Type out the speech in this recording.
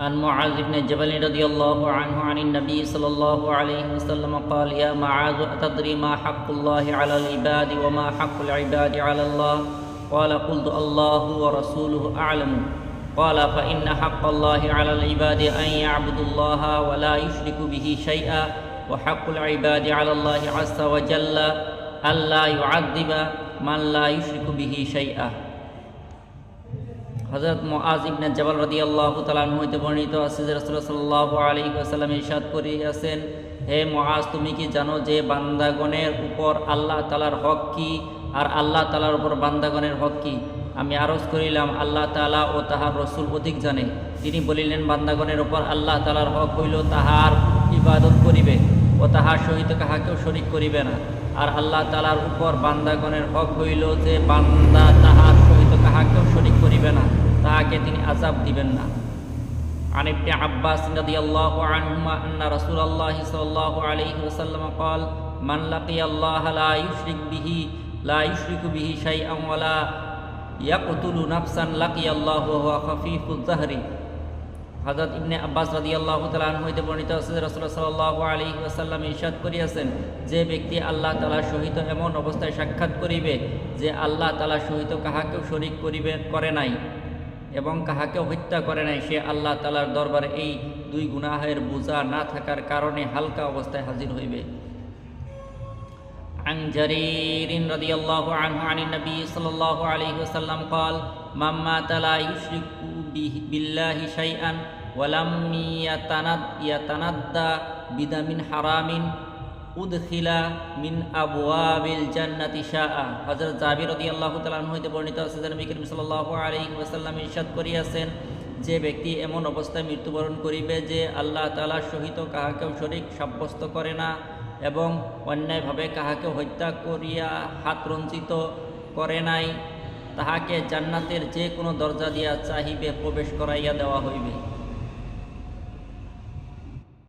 عن معاذ بن جبل رضي الله عنه عن النبي صلى الله عليه وسلم قال يا معاذ أتدري ما حق الله على العباد وما حق العباد على الله؟ قال قلت الله ورسوله أعلم. قال فإن حق الله على العباد أن يعبدوا الله ولا يشرك به شيئا وحق العباد على الله عز وجل ألا يعذب من لا يشرك به شيئا. হজরত মোয়াজ ইবনে জবাল রদি আল্লাহ তালান হইতে বর্ণিত আছে যে রসুল্লাহ সাল্লাহ আলী আসাল্লাম ইরশাদ করিয়াছেন, হে মোয়াজ তুমি কি জানো যে বান্দাগণের উপর আল্লাহ তালার হক কি? আর আল্লাহ তালার উপর বান্দাগণের হক কি? আমি আরজ করিলাম, আল্লাহ তালা ও তাহার রসুল অধিক জানে। তিনি বলিলেন, বান্দাগণের উপর আল্লাহ তালার হক হইল তাহার ইবাদত করিবে ও তাহার সহিত কাহাকেও শরিক করিবে না। আর আল্লাহ তালার উপর বান্দাগণের হক হইল যে বান্দা তাহার সহিত কাহাকেও শরিক করিবে না তাহাকে তিনি আজাব দিবেন না عن ابن عباس رضي الله عنهما أن رسول الله صلى الله عليه وسلم قال من لقي الله لا يشرك به لا يشرك به شيئا ولا يقتل نفسا لقي الله وهو خفيف الظهر হজরত ইবনে আব্বাস রাদি আল্লাহ তালান হইতে বর্ণিত আছে রসুল্লাহ সাল্লাহ আলী ওয়াসাল্লাম ইরশাদ করিয়াছেন যে ব্যক্তি আল্লাহ তালার সহিত এমন অবস্থায় সাক্ষাৎ করিবে যে আল্লাহ তালার সহিত কাহাকেও শরিক করিবে করে নাই এবং কাহাকেও হত্যা করে নাই সে আল্লাহ তালার দরবারে এই দুই গুনাহের বোঝা না থাকার কারণে হালকা অবস্থায় হাজির হইবে عن جرير رضي الله عنه عن النبي صلى الله عليه وسلم قال من مات لا يشرك به بالله شيئا ولم يتند يتندى بدم حرام উদখিলা মিন আবওয়াবিল জান্নাতি শাআ। হযরত জাবির রাদিয়াল্লাহু তাআলা আনহু হইতে বর্ণিত আছে যে নবী করিম সাল্লাল্লাহু আলাইহি ওয়াসাল্লাম ইরশাদ করিয়াছেন যে ব্যক্তি এমন অবস্থায় মৃত্যুবরণ করিবে যে আল্লাহ তাআলার সহিত কাহাকেও শরীক সাব্যস্ত করে না এবং অন্যায়ভাবে কাহাকে হত্যা করিয়া হাত রঞ্জিত করে নাই, তাহাকে জান্নাতের যে কোনো দরজা দিয়া চাহিবে, প্রবেশ করাইয়া দেওয়া হইবে।